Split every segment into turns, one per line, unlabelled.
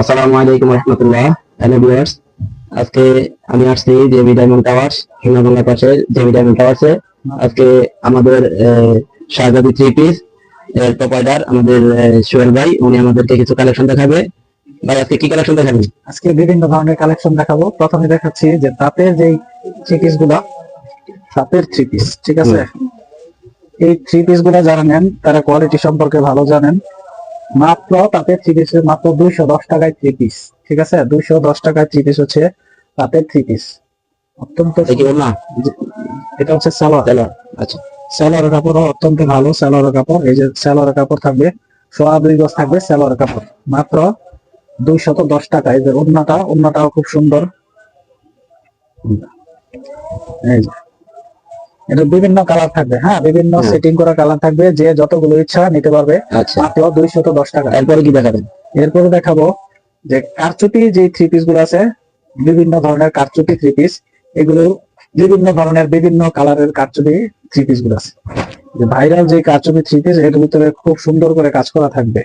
আসসালামু আলাইকুম রহমতুল্লাহ। Hello viewers আজকে আমি আসছি জেবি ডায়মন্ড টাওয়ার্স সোনাগঙ্গা পাশে জেবি ডায়মন্ড টাওয়ার্সে। আজকে আমাদের শাহজাদি থ্রি পিস এর প্রোপাইডার আমাদের সোহেল ভাই উনি আমাদেরকে কিছু কালেকশন দেখাবে। ভাই আজকে কি কালেকশন দেখাবেন?
আজকে বিভিন্ন ধরনের কালেকশন দেখাবো। প্রথমে দেখাচ্ছি যে তাঁতের যেই থ্রি পিসগুলা তাঁতের থ্রি পিস ঠিক আছে? এই থ্রি পিসগুলা যারা নেন তারা কোয়ালিটি সম্পর্কে ভালো জানেন। মাত্র তাঁতের থ্রি পিস মাত্র দুইশো দশ টাকায় থ্রি পিস ঠিক আছে? দুইশো দশ টাকায় থ্রি পিস হচ্ছে তাঁতের থ্রি পিস অত্যন্ত এটা হচ্ছে সালোয়ার
আচ্ছা।
সালোয়ারের কাপড় অত্যন্ত ভালো সালোয়ারের কাপড়। এই যে সালোয়ারের কাপড় থাকবে সোয়া দুই গজ থাকবে সালোয়ারের কাপড়। মাত্র দুইশত দশ টাকা এই যে ওড়নাটা ওড়নাটাও খুব সুন্দর। এই যে। এটা বিভিন্ন কালার থাকবে হ্যাঁ? বিভিন্ন সেটিং করা কালার থাকবে যে যতগুলো ইচ্ছা নিতে পারবে
আচ্ছা।
মাত্র দুইশত দশ টাকা।
এরপরে কি দেখাবেন?
এরপরে দেখাবো যে কারচুপি যে থ্রি পিসগুলো আছে বিভিন্ন ধরনের কারচুপি থ্রি পিস এগুলো বিভিন্ন ধরনের বিভিন্ন কালারের কারচুপি থ্রি পিসগুলো আছে। ভাইরাল যে কারচুপি থ্রি পিস এর ভিতরে খুব সুন্দর করে কাজ করা থাকবে।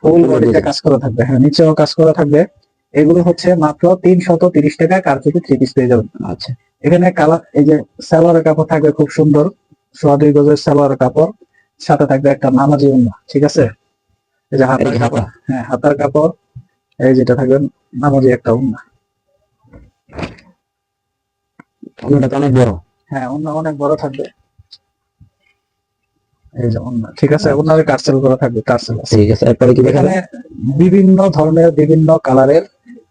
ফুল বডিতে কাজ করা থাকবে হ্যাঁ নিচেও কাজ করা থাকবে। এগুলো হচ্ছে মাত্র তিনশত তিরিশ টাকা কারচুপি থ্রি পিস পেয়ে যাবেন।
আচ্ছা
এখানে কালার এই যে সালোয়ারের কাপড় থাকবে খুব সুন্দর সোয়া দুই গজের সালোয়ারের কাপড় সাথে থাকবে একটা নামাজি উন্না ঠিক আছে? এই যে হাতের কাপড় হ্যাঁ হাতার কাপড় এই যেটা থাকবে নামাজি একটা উন্না।
অনেক বড়।
হ্যাঁ উন্না অনেক বড় থাকবে। এই যে উন্না ঠিক আছে? উন্নারে কার্সেল করা থাকবে কার্সেল
ঠিক আছে এরপরে কি
এখানে বিভিন্ন ধরনের বিভিন্ন কালারের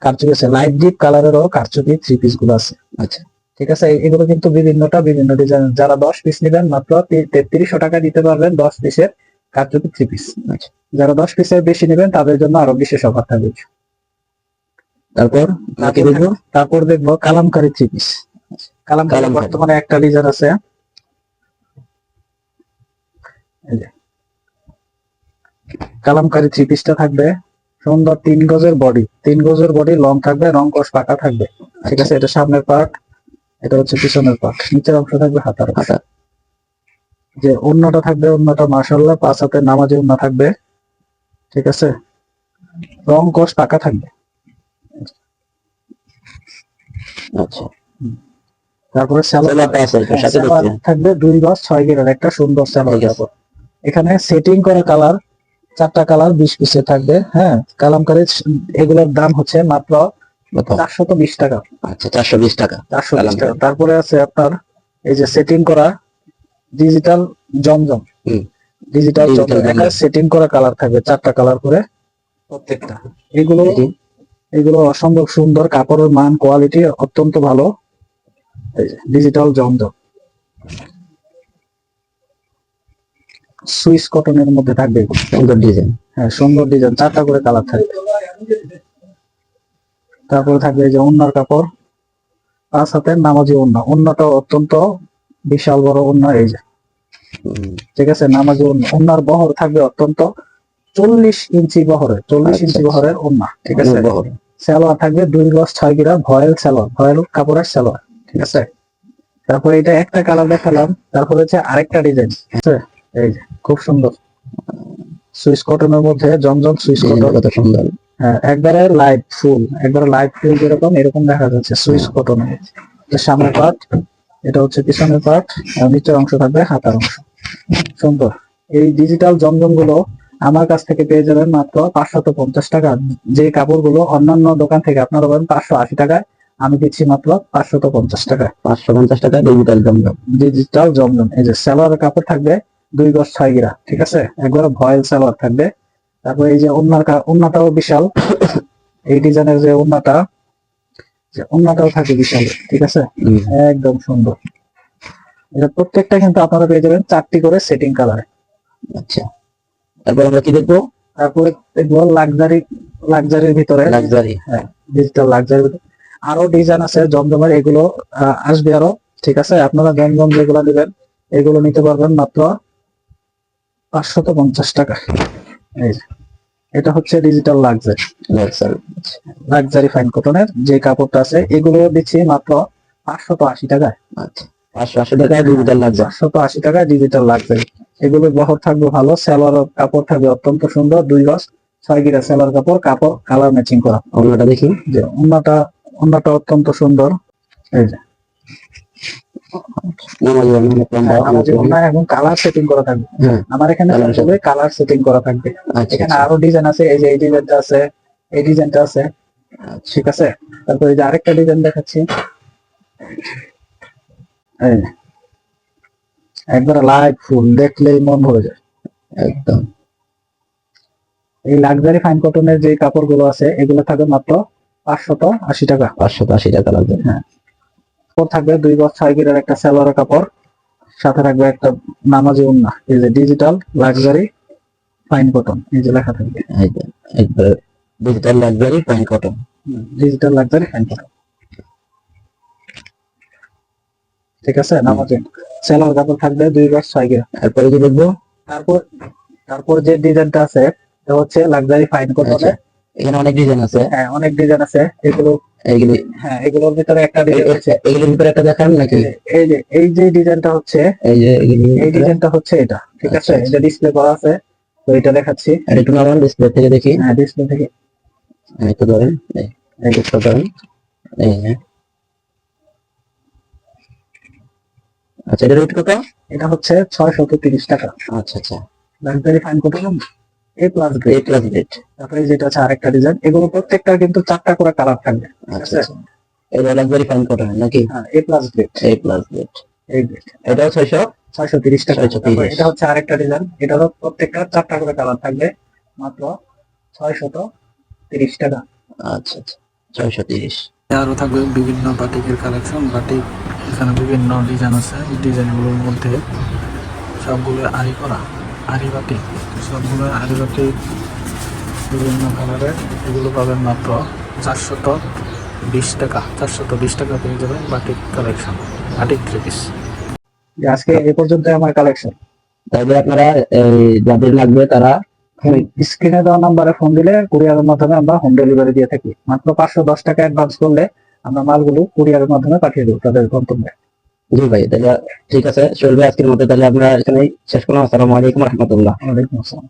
কারচুপি আছে। লাইট ডিপ কালারেরও কারচুপি থ্রি পিসগুলো আছে।
আচ্ছা।
ঠিক আছে? এগুলো কিন্তু বিভিন্নটা বিভিন্ন ডিজাইন যারা দশ পিস নেবেন মাত্র তেত্রিশশো টাকা দিতে পারবেন দশ পিসের কারচুপি থ্রি পিস
আচ্ছা।
যারা দশ পিসের বেশি নেবেন তাদের জন্য আরও বিশেষ অফার থাকবে।
তারপর
তারপর
দেখব?
তারপর দেখব কালামকারি থ্রি পিস কালামকারি। বর্তমানে একটা ডিজাইন আছে। কালামকারি থ্রি পিসটা থাকবে। সুন্দর তিন গজের বডি তিন গজের বডি লং থাকবে রং কষ পাকা থাকবে। ঠিক আছে এটা সামনের পার্ট এটা হচ্ছে পিছনের পার্ট নিচের অংশ থাকবে হাতার অংশ।
হাতা
যে অন্যটা থাকবে অন্যটা মার্শাল্লাহ পাঁচ হাতে নামাজি অন্য থাকবে। ঠিক আছে? রং কোষ পাকা থাকবে।
আচ্ছা।
তারপরে থাকবে দুই গজ ছয় গেরের একটা সুন্দর
আছে।
এখানে সেটিং করা কালার চারটা কালার বিশ পিসে থাকবে হ্যাঁ? কালামকারি এগুলোর দাম হচ্ছে মাত্র? চারশত বিশ টাকা।
আচ্ছা চারশো বিশ টাকা।
চারশো বিশ টাকা। তারপরে আছে আপনার এই যে সেটিং করা ডিজিটাল জমজম। ডিজিটাল জমজম। সেটিং করা কালার থাকবে চারটা কালার করে। প্রত্যেকটা। এগুলো এগুলো অসম্ভব সুন্দর কাপড়ের মান কোয়ালিটি অত্যন্ত ভালো। ডিজিটাল জমজম। সুইস কটনের মধ্যে থাকবে
সুন্দর ডিজাইন
হ্যাঁ সুন্দর ডিজাইন চারটা করে কালার থাকবে। তারপরে থাকবে এই যে অন্যার কাপড়। পাঁচ সাথে নামাজি অন্য অন্যটা অত্যন্ত বিশাল বড় অন্য এই যে। ঠিক আছে নামাজি অন্য অন্যার বহর থাকবে অত্যন্ত চল্লিশ ইঞ্চি বহরে চল্লিশ
আচ্ছা,
ইঞ্চি
আচ্ছা।
বহরের ওন্না ঠিক আছে। সালোয়ার থাকবে দুই গজ ছয় গিরা ভয়েল সালোয়ার ভয়েল কাপড়ের সালোয়ার ঠিক আছে? তারপরে এটা একটা কালার দেখালাম তারপরে হচ্ছে আরেকটা ডিজাইন ঠিক আছে? এই খুব সুন্দর। সুইস কটনের মধ্যে জমজম সুইস কটন
কত সুন্দর।
হ্যাঁ একবারে লাইট ফুল একবারে লাইট ফুল যেরকম এরকম দেখা যাচ্ছে সুইস কটন এটা সামনের পার্ট এটা হচ্ছে পিছনের পার্ট আর নিচের অংশ থাকবে হাতার অংশ। সুন্দর। এই ডিজিটাল জমজমগুলো আমার কাছ থেকে পেয়ে যাবেন মাত্র পাঁচশত পঞ্চাশ টাকা। যে কাপড়গুলো অন্যান্য দোকান থেকে আপনারা পাবেন পাঁচশো আশি টাকায় আমি দিচ্ছি মাত্র পাঁচশত পঞ্চাশ টাকা
পাঁচশো পঞ্চাশ টাকা ডিজিটাল জমজম।
ডিজিটাল জমজম এই যে সালোয়ারের কাপড় থাকবে দুই গজ ছয় গিরা ঠিক আছে? একবার ভয়েল সালোয়ার থাকবে। তারপর এই যে ওন্নার কা- বিশাল। এই ডিজাইনের যে ওন্নাটা যে ওন্নাটাও থাকে বিশাল ঠিক আছে? একদম সুন্দর। এটা প্রত্যেকটা কিন্তু আপনারা পেয়ে যাবেন চারটি করে সেটিং কালার।
আচ্ছা। তারপর আমরা কি দেখব?
তারপরে দেখব লাক্সারি লাক্সারির ভিতরে।
লাক্সারি।
হ্যাঁ ডিজিটাল লাক্সারি আরও ডিজাইন আছে জমজমের এগুলো আসবে আরও ঠিক আছে? আপনারা জমজম যেগুলো নেবেন এগুলো নিতে পারবেন মাত্র পাঁচশত পঞ্চাশ টাকা। এই। এটা হচ্ছে digital luxury
luxury
luxury fine কটনের যে কাপড়টা আছে এগুলো দিচ্ছি মাত্র পাঁচশত আশি টাকায়।
আচ্ছা পাঁচশো আশি টাকা ডিজিটাল লাক্সারি
পাঁচশত আশি টাকায় ডিজিটাল লাক্সারি এগুলো বহর থাকবে ভালো সালোয়ার কাপড় থাকবে অত্যন্ত সুন্দর দুই গজ ছয় গিরা সেলার কাপড় কাপড় কালার ম্যাচিং করা।
অন্যটা দেখি।
যে অন্যটা অন্যটা অত্যন্ত সুন্দর। এই যে
নামাজ অন্য অনেক লম্বা
আমাদের অন্য এবং কালার সেটিং করা থাকবে।
হ্যাঁ।
আমার এখানে কালার সেটিং করা থাকবে।
আচ্ছা
এখানে
আচ্ছা
আরও ডিজাইন আছে এই যে এই ডিজাইনটা আছে এই ডিজাইনটা আছে।
আচ্ছা।
ঠিক আছে? তারপরে যে আরেকটা ডিজাইন দেখাচ্ছি। এই লাইট ফুল দেখলেই মন ভরে যায়।
একদম।
এই লাক্সারি ফাইন কটনের যে কাপড়গুলো আছে এগুলো থাকবে মাত্র পাঁচশত আশি টাকা।
পাঁচশো আশি টাকা লাগবে।
কাপড় থাকবে দুই গজ ছয় গিরের একটা সালোয়ার কাপড় সাথে থাকবে একটা নামাজি উন্না এই যে ডিজিটাল লাক্সারি ফাইন কটন এই যে লেখা থাকবে।
এই যে, digital luxury fine cotton
digital luxury fine cotton ঠিক আছে নামাজি সালোয়ার কাপড় থাকবে দুই গজ ছয় গিরা
এরপরে কি দেখব?
তারপর তারপর যে ডিজাইনটা আছে এটা হচ্ছে লাক্সারি ফাইন কটনে
এখানে অনেক ডিজাইন আছে।
হ্যাঁ অনেক ডিজাইন আছে। এগুলো
এইগুলি
হ্যাঁ এগুলোর ভিতরে একটা ডিজাইন
ভিতরে একটা দেখান নাকি?
এই যে এই যে ডিজাইনটা হচ্ছে
এই যে
এই ডিজাইনটা হচ্ছে এটা ঠিক
আচ্ছা,
আছে? এটা ডিসপ্লে করা আছে তো এটা দেখাচ্ছি।
আর একটু নামান ডিসপ্লে থেকে দেখি।
হ্যাঁ ডিসপ্লে থেকে।
একটু ধরেন। এই একটু ধরেন। এই। আচ্ছা এটা রেট কত?
এটা হচ্ছে ছয় শত তিরিশ টাকা।
আচ্ছা আচ্ছা।
ফাইন এ প্লাস
এই প্লাস রেট
তারপরে যেটা হচ্ছে আরেকটা ডিজাইন এগুলো প্রত্যেকটা কিন্তু চারটা করে কালার থাকবে।
আচ্ছা আচ্ছা। এটা লাক্সারি ফাইন কটন নাকি?
হ্যাঁ এ প্লাস গ্রেড
এই প্লাস রেট
এই গ্রেড
এটাও ছয়শো?
ছয়শো তিরিশ টাকা।
630
তারপরে এটা হচ্ছে আরেকটা ডিজাইন এটারও প্রত্যেকটা চারটা করে কালার থাকবে মাত্র ছয় শত তিরিশ টাকা।
আচ্ছা আচ্ছা ছয়শো তিরিশ।
আরও থাকবে বিভিন্ন বাটিকের কালেকশন বাটিক এখানে বিভিন্ন ডিজাইন আছে। এই ডিজাইনগুলোর মধ্যে সবগুলো আরি করা আরি বাটিক সবগুলো বাটিক বিভিন্ন কালারের এগুলো পাবেন মাত্র চারশত বিশ টাকা চারশত বিশ টাকা পেয়ে যাবেন batik collection batik three piece আজকে এ পর্যন্ত আমার কালেকশন
তাহলে আপনারা এই যাদের লাগবে তারা
স্ক্রিনে দেওয়া নাম্বারে ফোন দিলে কুরিয়ারের মাধ্যমে আমরা হোম ডেলিভারি দিয়ে থাকি। মাত্র পাঁচশো দশ টাকা অ্যাডভান্স করলে আমরা মালগুলো কুরিয়ারের মাধ্যমে পাঠিয়ে দেবো তাদের গন্তব্যে।
জি ভাই, তাহলে ঠিক আছে, চলবে আজকের মধ্যে তাহলে আমরা এখানেই শেষ করলাম। আসসালামু আলাইকুম রহমতুল্লাহ।
ওয়ালাইকুম আসসালাম।